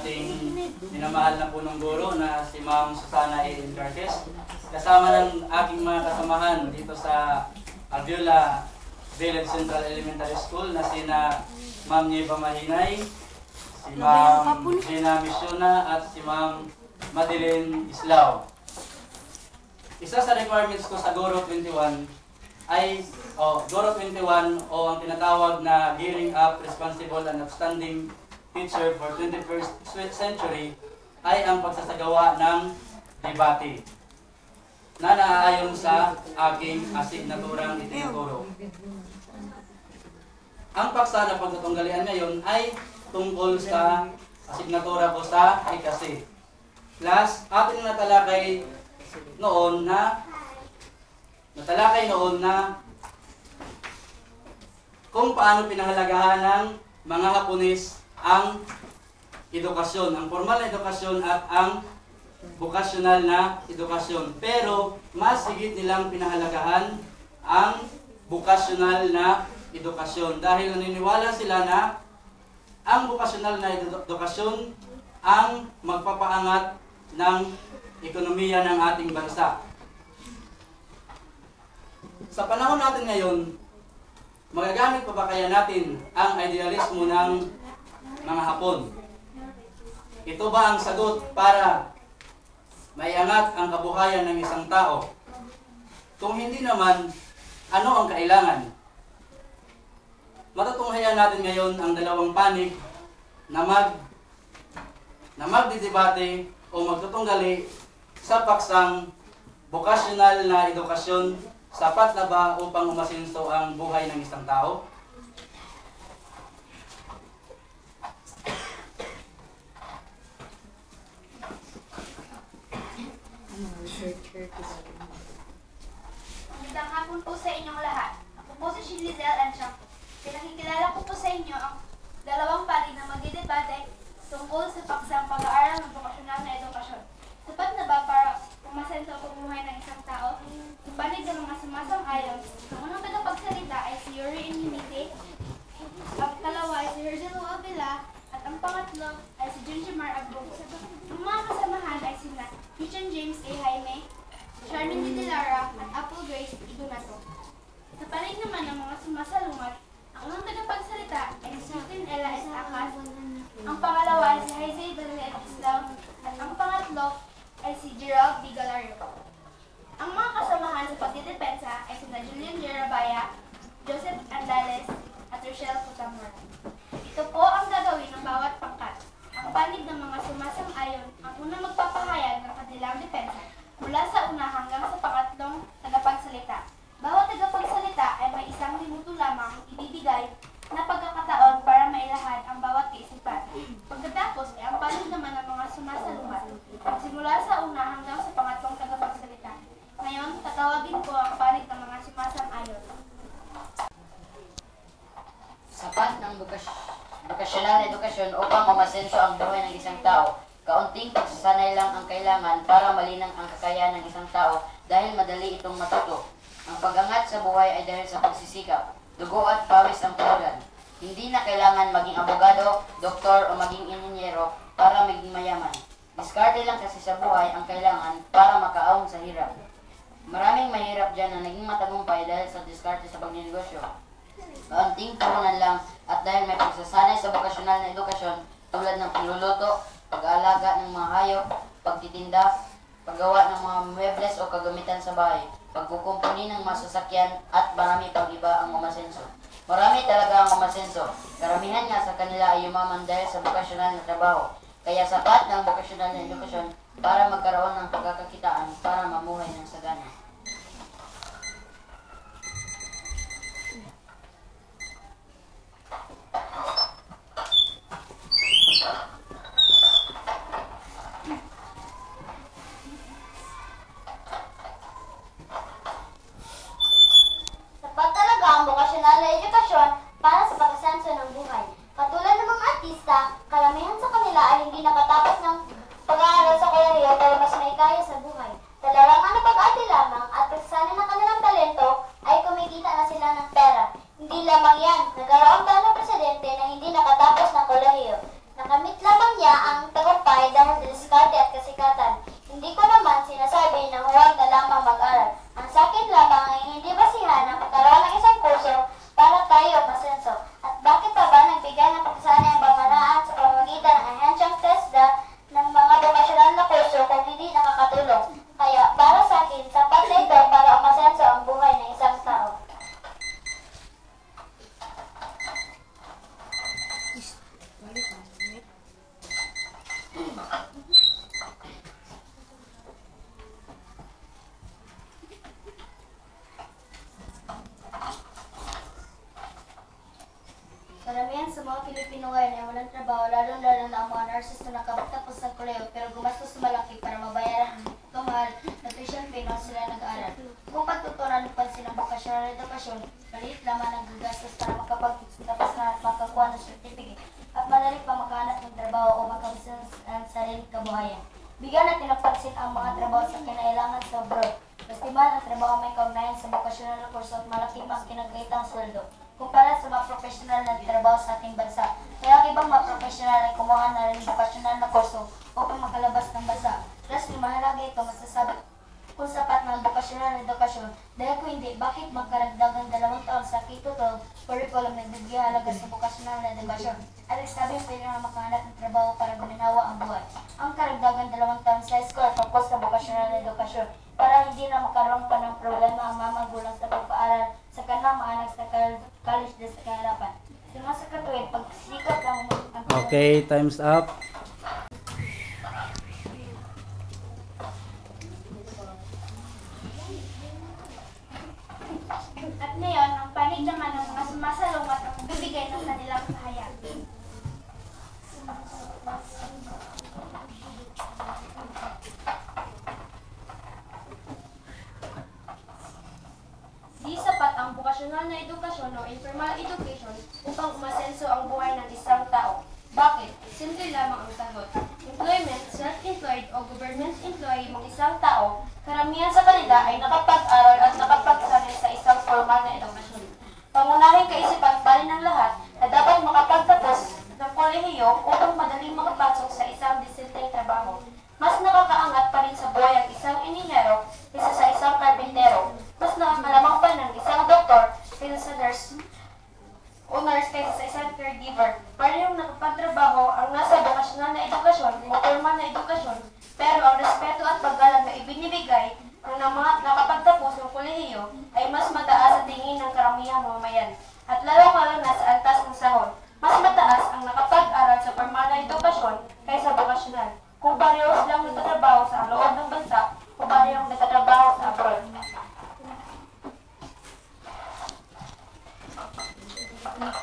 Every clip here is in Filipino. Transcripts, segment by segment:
ating minamahal na punong guro na si Ma'am Susana A. Encartes. Kasama ng aking mga kasamahan dito sa Aviola Village Central Elementary School na sina Ma'am Nieva Mahinay, si Ma'am Gina Misiona at si Ma'am Madeline Islao. Isa sa requirements ko sa Goro 21 ay oh, Goro 21 o ang tinatawag na Gearing Up Responsible and Outstanding Teacher for 21st Century ay ang pagsasagawa ng debate na naaayon sa aking asignaturang itinuturo. Ang paksa na pagtatunggalian ngayon ay tungkol sa asignatura ko sa ikasi. Plus, ating natalakay noon na natalakay noon na kung paano pinahalagahan ng mga Hapones ang edukasyon, ang formal na edukasyon at ang vocational na edukasyon. Pero mas higit nilang pinahalagahan ang vocational na edukasyon dahil naniniwala sila na ang vocational na edu- edukasyon ang magpapaangat ng ekonomiya ng ating bansa. Sa panahon natin ngayon, magagamit pa ba kaya natin ang idealismo ng mga Hapon? Ito ba ang sagot para maiangat ang kabuhayan ng isang tao? Kung hindi naman, ano ang kailangan? Matutunghayan natin ngayon ang dalawang panig na mag na magdidebate o magtutunggali sa paksang vocational na edukasyon sapat na ba upang umasinso ang buhay ng isang tao? Magandang hapon po sa inyong lahat. Ako po si Shilizel Anchak. Pinakikilala ko po sa inyo ang dalawang panig na magdidebate tungkol sa paksang pag-aaral ng vokasyonal na edukasyon. Sapat na ba para umasenso ang pamumuhay ng isang tao? Ang panig ng mga sumasang-ayon, ang unang tagapagsalita ay si Yuri Inunite, ang kalawa ay si Hergelo Avila, at ang pangatlo ay si Junjimar Agbogo. Ang mga kasamahan ay sina Christian James A. Jaime, Charmin de Lara at Apple Grace Idonato. Sa panig naman ng mga sumasalungat, ang unang tagapagsalita ay si Susan Ella S. Akas, ang pangalawa ay si Jose Bernal Islam, at ang pangatlo ay si Gerald D. Ang mga kasamahan sa pagdidepensa ay sina Julian Jerabaya, Joseph Andales, at Rochelle Putamor. Ito po ang gagawin ng bawat pangkat. Ang panig ng mga sumasang-ayon ang unang magpapahayag ng kanilang depensa mula sa una hanggang sa pangatlong tagapagsalita. Bawat tagapagsalita ay may isang minuto lamang ibibigay na pagkakataon para mailahad ang bawat kaisipan. Pagkatapos ay ang panig naman ng mga sumasalungat magsimula sa una hanggang sa pangatlong tagapagsalita. Ngayon, tatawagin ko ang panig ng mga sumasang-ayon. Sapat ng bukas- vocational na edukasyon upang umasenso ang buhay ng isang tao. Kaunting pagsasanay lang ang kailangan para malinang ang kakayahan ng isang tao dahil madali itong matuto. Ang pag-angat sa buhay ay dahil sa pagsisikap. Dugo at pawis ang pulugan. Hindi na kailangan maging abogado, doktor o maging inhinyero para maging mayaman. Diskarte lang kasi sa buhay ang kailangan para makaahon sa hirap. Maraming mahirap dyan na naging matagumpay dahil sa diskarte sa pagnegosyo. Kaunting puhunan lang at dahil may pagsasanay sa vocational na edukasyon tulad ng pagluluto, pag-aalaga ng mga hayop, pagtitinda, paggawa ng mga muebles o kagamitan sa bahay, pagkukumpuni ng mga sasakyan at marami pang iba ang umasenso. Marami talaga ang umasenso. Karamihan nga sa kanila ay yumaman dahil sa vocational na trabaho. Kaya sapat ng vocational na edukasyon para magkaroon ng pagkakakitaan para mamuhay ng sagana. Sapat talaga ang vocational na edukasyon para sa pag-asenso ng buhay. Katulad ng mga artista, karamihan sa kanila ay hindi nakatapos ng pag-aaral sa kolehiyo pero mas may kaya sa buhay. Sa larangan ng pag-arte lamang at pagsasanay ng kanilang talento ay kumikita na sila ng pera. Hindi lamang yan, nagkaroon tayo ng presidente na hindi nakatapos ng kolehiyo. Nakamit lamang niya ang tagumpay dahil sa diskarte at kasikatan. Hindi ko naman sinasabi na huwag na lamang mag-aral. Ang sa akin lamang ay hindi basihan ang pagkaroon ng isang kurso para tayo masenso. At bakit pa ba nagbigay ng pagkasanay ang pamamaraan sa pamamagitan ng enhanced TESDA ng mga vocational na kurso kung hindi nakakatulong? Kaya para sa akin, sapat na ito para umasenso ang buhay ng isang tao. Karamihan sa mga Pilipino ngayon ay walang trabaho, lalo-lalo na ang mga nurses na nakapagtapos ng koleyo pero gumastos malaki para mabayaran ang mahal na tuition fee nung sila nag-aaral. Kung pagtutunan ng pansin ng vocational edukasyon, maliit lamang ang gagastos para makapagtapos na at makakuha ng certificate at madali pa makahanap ng trabaho o makabusin ang sariling kabuhayan. Bigyan natin ng pansin ang mga trabaho sa kinailangan sa abroad. Festival ang trabaho may kaugnayan sa vocational na kurso at malaki pa ang kinagaitang sweldo kumpara sa mga professional na trabaho sa ating bansa. Kaya ang ibang mga professional ay kumuha na rin vocational na kurso upang makalabas ng bansa. Plus, mahalaga ito masasabi kung sapat ng na edukasyon dahil kung hindi, bakit magkaragdagang dalawang taon sa K-12 curriculum na nagbibigay sa vocational na edukasyon? At sabi pwede na makahanap ng trabaho para guminawa ang buhay. Ang karagdagang dalawang taon sa school tungkol sa vocational na edukasyon para hindi na magkaroon pa ng problema ang mga magulang sa pagpaaral sa kanang maanak sa kal- college na sa kaharapan. Sa mga sa katuwid, pagsikat lang ang Okay, time's up. At ngayon, ang panig naman ng mga sumasalungat at bibigay ng kanilang pahayag. Di sapat ang vocational na edukasyon o informal education upang umasenso ang buhay ng isang tao. Bakit? Simple lamang ang sagot. Employment, self-employed o government employee ng isang tao, karamihan sa kanila ay nakapag-aral at nakapagsanay sa isang formal na edukasyon. Pangunahing kaisipan pa ng lahat na dapat makapagtapos ng kolehiyo upang madaling makapasok sa isang disenteng trabaho. Mas nakakaangat pa rin sa buhay ang isang inhinyero kaysa sa isang karpintero. Mas nakakalamang pa ng isang doktor kaysa sa nurse o nurse kaysa sa isang caregiver. Parehong nakapagtrabaho ang nasa vocational na edukasyon formal na edukasyon, pero ang respeto at paggalang na ibinibigay ng mga nakapagtapos ng kolehiyo ay mas mataas sa tingin ng karamihang mamayan. At lalong-lalo na sa antas ng sahod, mas mataas ang nakapag-aral sa formal na edukasyon kaysa vocational. Kung pareho silang nagtatrabaho sa loob ng bansa, o parehong nagtatrabaho sa abroad. Bilang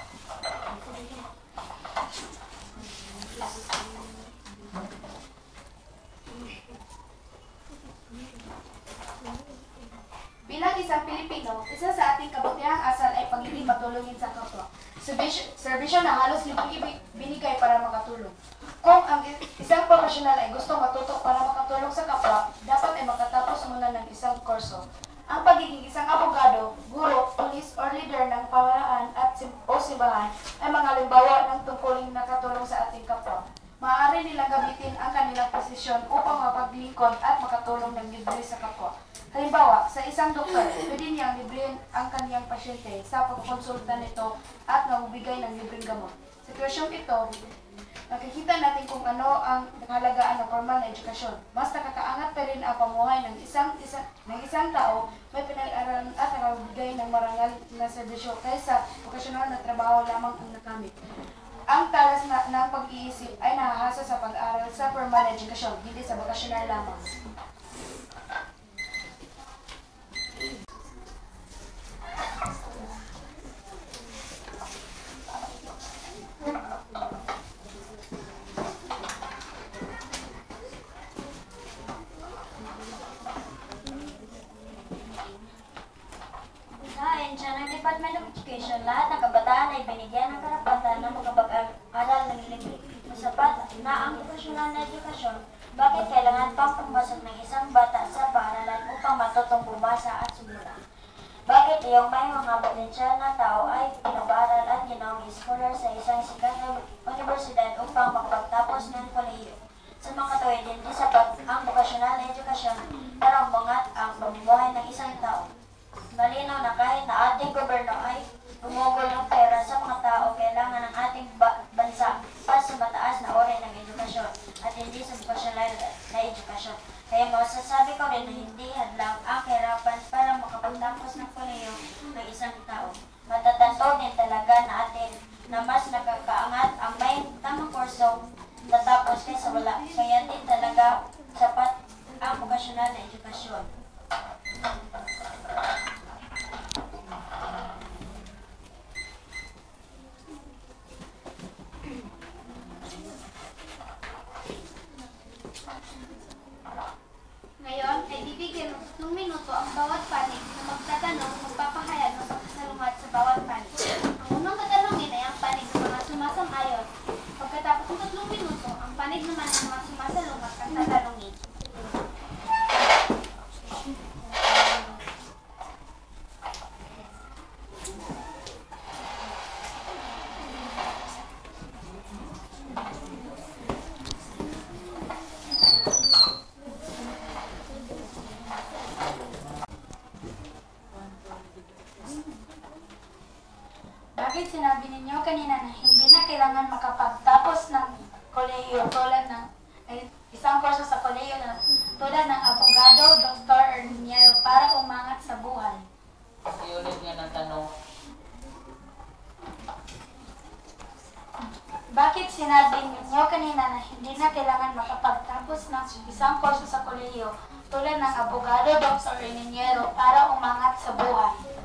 isang Pilipino, isa sa ating kabutihang asal ay pagiging matulungin sa kapwa. Serbisyo, na halos libreng binigay para makatulong. Kung ang isang profesional ay gusto matuto para makatulong sa kapwa, dapat ay makatapos muna ng isang kurso. Ang pagiging isang abogado, guro, pulis, or leader ng pamahalaan simbahan ay mga limbawa ng tungkuling nakatulong sa ating kapwa. Maaari nilang gamitin ang kanilang posisyon upang mapaglingkod at makatulong ng libre sa kapwa. Halimbawa, sa isang doktor, pwede niyang librihin ang kaniyang pasyente sa pagkonsulta nito at nagbibigay ng libreng gamot. Sitwasyong ito, nakikita natin kung ano ang kahalagaan ng formal na edukasyon. Mas nakakaangat pa rin ang pamuhay ng isang, isa, ng isang tao may pinag-aralan at nakabigay ng marangal na serbisyo kaysa vocational na trabaho lamang ang nakamit. Ang talas na, ng pag-iisip ay nahahasa sa pag-aaral sa formal na edukasyon, hindi sa vocational lamang. Sa ahensya ng Department of Education, lahat ng kabataan ay binigyan ng karapatan na makapag-aral ng libre. Masapat na ang vocational na edukasyon, bakit kailangan pang pumasok ng isang bata sa paaralan upang matutong bumasa at sumula? Bakit Bakit iyong may mga potensyal na tao ay pinag-aaral at ginawang scholar sa isang sikat na universidad upang makapagtapos ng kolehiyo? Sa mga tuwid, hindi sapat ang vocational na edukasyon para umangat ang pamumuhay ng isang tao. Malinaw na kahit na ating gobyerno ay gumugol ng pera sa mga tao, kailangan ng ating ba- bansa para sa mataas na uri ng edukasyon at hindi sa vocational na edukasyon. Kaya masasabi ko rin na hindi hadlang ang kahirapan para makapagtapos ng kolehiyo ng isang tao. Matatanto din talaga natin na mas nakakaangat ang may tamang kurso natapos kaysa wala. Kaya din talaga sapat ang vocational na edukasyon. Ngayon ay bibigyan ng tatlong minuto ang bawat panig na magtatanong magpapahayag ng pagkasalungat sa bawat panig. Ang unang tatanungin ay ang ng mga sumasang-ayon. Pagkatapos ang panig naman ng mga sumasalungat ang tatanungin. Bakit sinabi ninyo kanina na hindi na kailangan makapagtapos ng kolehiyo tulad ng ay, isang kurso sa kolehiyo na tulad ng abogado, doktor, or ninyero para umangat sa buhay? Iulit nga ng tanong. Bakit sinabi ninyo kanina na hindi na kailangan makapagtapos ng isang kurso sa kolehiyo tulad ng abogado, doktor, or ninyero para umangat sa buhay?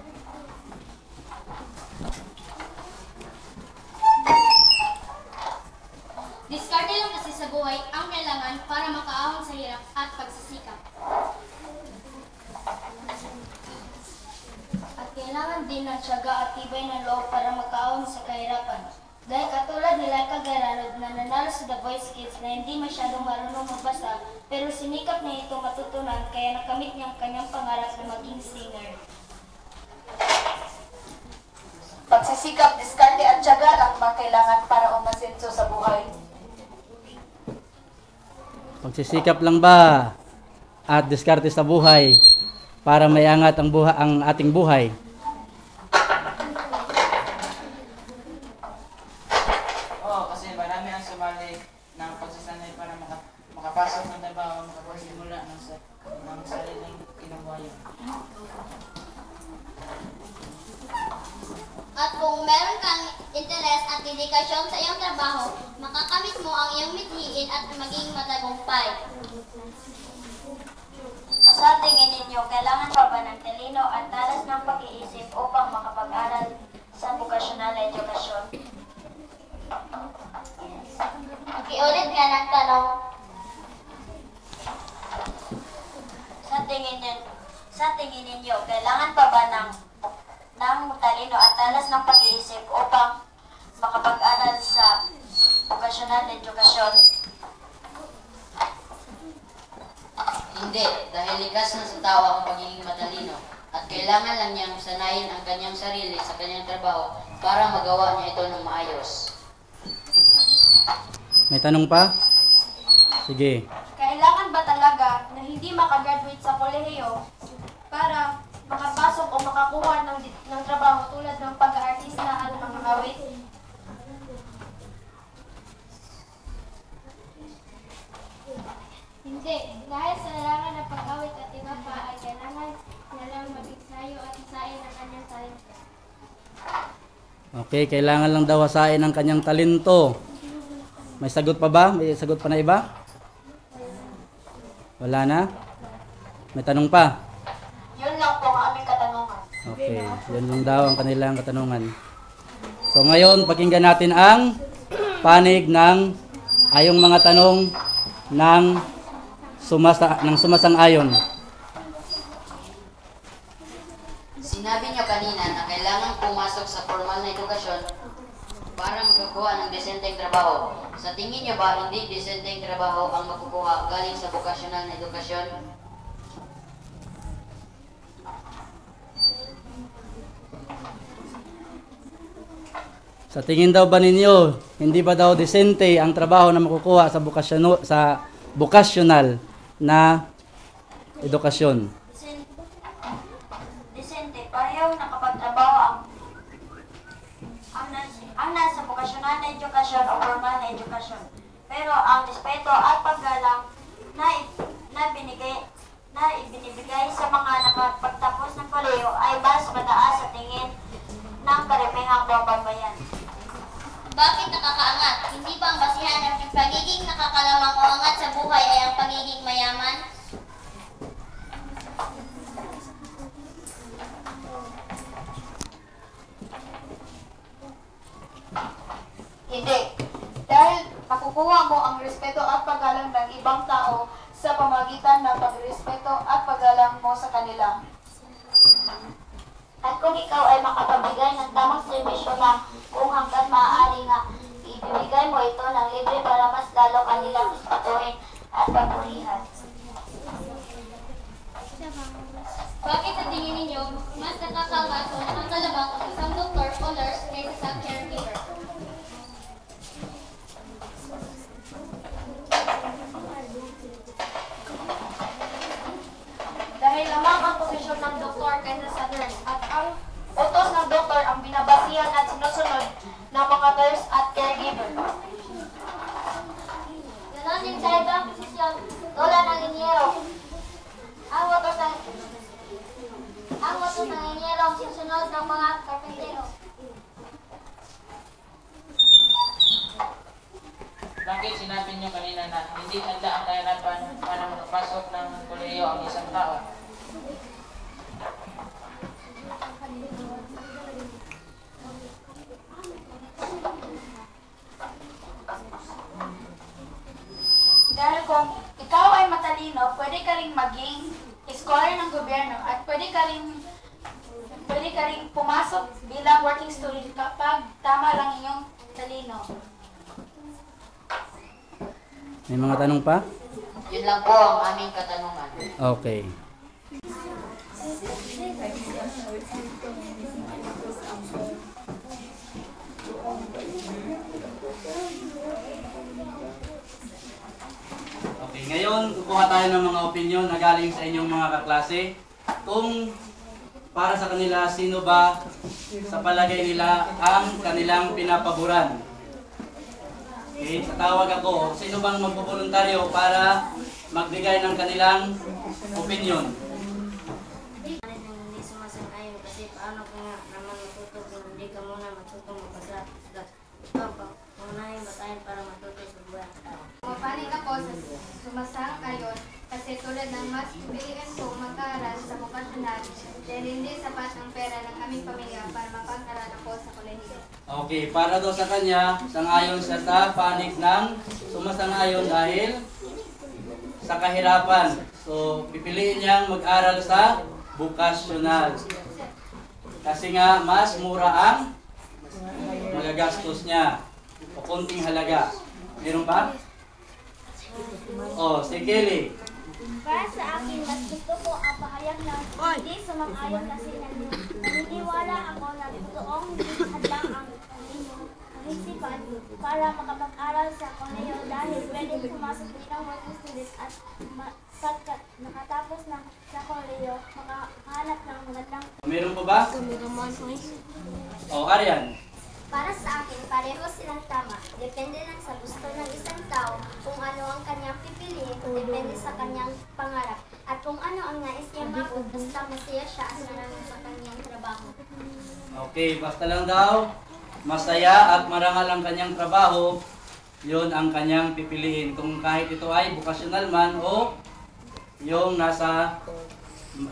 Diskarte lang kasi sa buhay ang kailangan para makaahon sa hirap at pagsisikap. At kailangan din ng tiyaga at tibay ng loob para makaahon sa kahirapan. Dahil katulad nila Kagaranod na nanalo sa The Voice Kids na hindi masyadong marunong magbasa pero sinikap niya ito matutunan kaya nakamit niya ang kanyang pangarap na maging singer. Pagsisikap, diskarte at tiyaga lang ba kailangan para umasenso sa buhay? Pagsisikap lang ba at diskarte sa buhay para may angat ang, buha, ang ating buhay? Oo, kasi marami ang sumali ng pagsasanay para maka, makapasok ng trabaho, makapagsimula ng, sa, ng sariling kinubuhayan. At kung meron kang interes at dedikasyon sa iyong trabaho, makakamit mo ang iyong mithiin at maging matagumpay. Sa tingin ninyo, kailangan pa ba ng talino at talas ng pag-iisip upang makapag-aral sa vocational na edukasyon? Pakiulit nga ng tanong. Sa tingin ninyo, sa tingin ninyo, kailangan pa ba ng ng talino at talas ng pag-iisip upang makapag-aral sa vocational na edukasyon? Hindi, dahil likas na sa tao ang pagiging matalino at kailangan lang niyang sanayin ang kanyang sarili sa kanyang trabaho para magawa niya ito ng maayos. May tanong pa? Sige. Kailangan ba talaga na hindi makagraduate sa kolehiyo para makapasok o makakuha ng, ng trabaho tulad ng pag-aartista at mga awit? Hindi. Dahil sa larangan ng pag-awit at iba pa ay kailangan na lang mag-ensayo at isain ang kanyang talento. Okay, kailangan lang daw hasain ang kanyang talento. May sagot pa ba? May sagot pa na iba? Wala na? May tanong pa? Okay, yan lang daw ang kanilang katanungan. So ngayon, pakinggan natin ang panig ng ayong mga tanong ng sumasa ng sumasang-ayon. Sinabi niyo kanina na kailangan pumasok sa formal na edukasyon para makakuha ng desenteng trabaho. Sa tingin niyo ba hindi desenteng trabaho ang makukuha galing sa vocational na edukasyon? Sa tingin daw ba ninyo, hindi ba daw desente ang trabaho na makukuha sa bukasyon sa vocational na edukasyon? Decente, parehong nakapagtrabaho ang ang, nas, ang nasa vocational na edukasyon o formal na edukasyon. Pero ang respeto at paggalang na, na binigay na ibinibigay sa mga nakapagtapos ng koleyo ay mas mataas sa tingin ng karimihang babayan. Bakit nakakaangat? Hindi ba ang basihan ng pagiging nakakalamang o angat sa buhay ay ang pagiging mayaman? Hindi. Dahil nakukuha mo ang respeto at paggalang ng ibang tao sa pamagitan ng pagrespeto at paggalang mo sa kanila. At kung ikaw ay makapabigay ng tamang serbisyo na kung hanggang maaari nga, ibibigay mo ito ng libre para mas lalo kanilang ispatuhin at papurihan. Bakit sa tingin ninyo, mas nakakaangat o nakakalamang ang isang doktor o nurse kaysa sa caregiver? Dahil lamang ang posisyon ng doktor kaysa sa nurse at ang utos ng doktor ang binabasihan at sinusunod ng mga nurse at caregiver. Ganon din sa ibang posisyon, tulad ng inyero. Ang utos ng ang utos ng inyero ang sinusunod ng mga karpentero. Bakit sinabi niyo kanina na hindi handa ang kahirapan para makapasok ng kolehiyo ang isang tao? Dahil kung ikaw ay matalino, pwede ka ring maging scholar ng gobyerno at pwede ka ring pwede ka ring pumasok bilang working student kapag tama lang inyong talino. May mga tanong pa? Yun lang po ang aming katanungan. Okay. Ngayon kukuha tayo ng mga opinion na galing sa inyong mga kaklase. Kung para sa kanila, sino ba sa palagay nila ang kanilang pinapaboran? Okay, tatawag ako. Sino bang magboboluntaryo para magbigay ng kanilang opinion? Hindi sumasang-ayon kasi paano ka nga naman matuto kung hindi ka muna matuto magbasa. Ikaw pa, unahin batayin para matuto sa buhay ng tao. Mapanig ako sa sumasang ayon kasi pipiliin ko mag-aaral sa vocational dahil hindi sapat ang pera ng aming pamilya para mapag-aral ako sa kolehiyo. Okay, para daw sa kanya, sangayon siya sa panig ng sumasangayon dahil sa kahirapan. So, pipiliin niyang mag-aral sa vocational. Kasi nga, mas mura ang magagastos niya. O konting halaga. Meron pa? Oh, si Kelly. Para sa akin, mas gusto ko ang pahayag na hindi sumang-ayon kasi nan- naniniwala ako na totoong hadlang ang inyong kaisipan para makapag-aral sa koleyo dahil pwede pumasok bilang working student at ma- pagka nakatapos ng sa koleyo, makahanap ng magandang Meron pa ba? Oh, Arian. Para sa akin, pareho silang tama. Depende lang sa gusto ng isang tao kung ano ang kanyang pipiliin, depende sa kanyang pangarap, at kung ano ang nais niyang mapag, basta masaya siya at marangal sa kanyang trabaho. Okay, basta lang daw, masaya at marangal ang kanyang trabaho, yun ang kanyang pipiliin. Kung kahit ito ay vocational man o yung nasa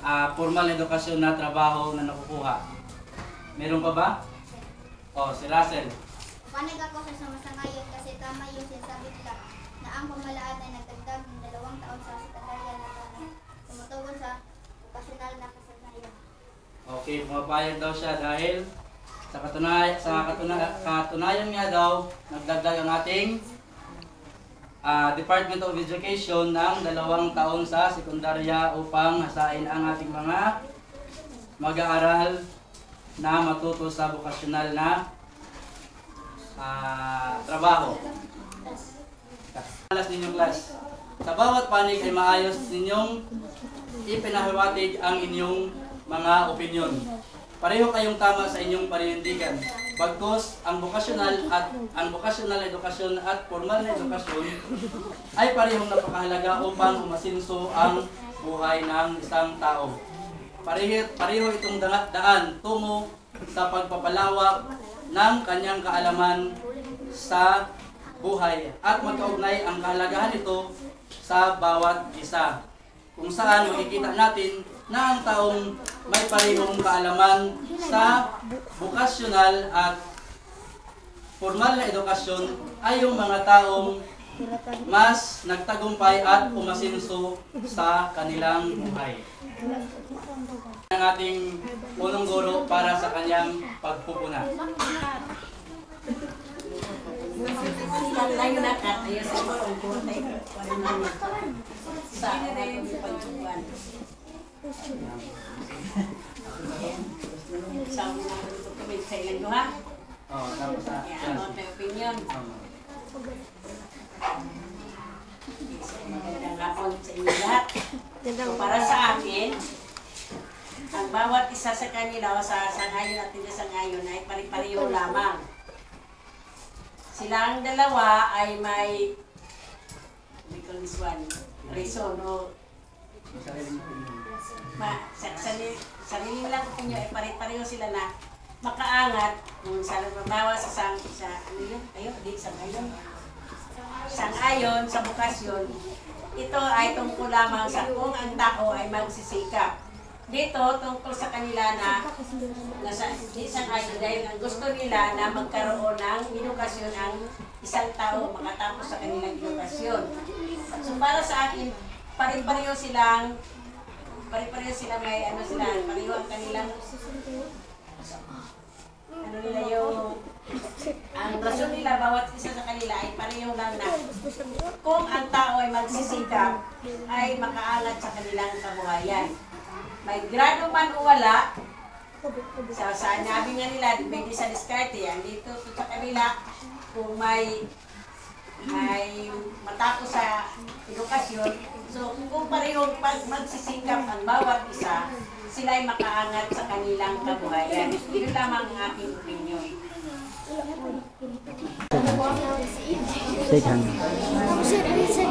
ah, formal edukasyon na trabaho na nakukuha. Meron pa ba? Oh, si Russell. Panig ako sa sumasangayon kasi tama yung sinasabi nila na ang pamalaan ay nagdagdag ng dalawang taon sa sekretarya na tumutugon sa vocational na kasanayan. Okay, pumapayag daw siya dahil sa katunay sa katunay, katunayan nga daw nagdagdag ang ating ah, Department of Education ng dalawang taon sa sekundarya upang hasain ang ating mga mag-aaral na matuto sa vocational na ah, trabaho. Alas ninyong class. Sa bawat panig ay maayos ninyong ipinahiwatig ang inyong mga opinyon. Pareho kayong tama sa inyong paninindigan. Bagkus ang vocational at ang vocational edukasyon at formal na edukasyon ay parehong napakahalaga upang umasinso ang buhay ng isang tao. Pareho, pareho itong daan tungo sa pagpapalawak ng kanyang kaalaman sa buhay at magkaugnay ang kahalagahan nito sa bawat isa. Kung saan makikita natin na ang taong may parehong kaalaman sa vocational at formal na edukasyon ay yung mga taong mas nagtagumpay at umasinso sa kanilang buhay. Ang ating punong guro para sa kanyang pagpupuna. Oh, tapos sa tayo opinion. Magandang hapon sa inyo lahat. So, para sa akin, ang bawat isa sa kanila o sa sangayon at hindi sangayon ay pari-pareho lamang. Silang dalawa ay may we call this one, reason o ma, sa, sarili, sarili nilang opinyo ay pare-pareho sila na makaangat kung sa babawa sa sang sa ano yun, ayun, di sa ayon. Sang ayon sa bukasyon, ito ay tungkol lamang sa kung ang tao ay magsisikap. Dito, tungkol sa kanila na nasa isang ayon dahil ang gusto nila na magkaroon ng edukasyon ang isang tao makatapos sa kanilang edukasyon. So para sa akin, pare-pareho silang pare-pareho sila may ano sila, pareho ang kanilang ano nila yung ang rason nila bawat isa sa kanila ay pareho lang na kung ang tao ay magsisikap ay makaangat sa kanilang kabuhayan. May grado man o wala, sa sa nabi nga nila, depende sa diskarte yan. Dito sa kanila, kung may ay matapos sa edukasyon. So, kung parehong pag magsisikap ang bawat isa, sila ay makaangat sa kanilang kabuhayan. Yun lamang ang aking opinion. Sit hằng. Sit, sit,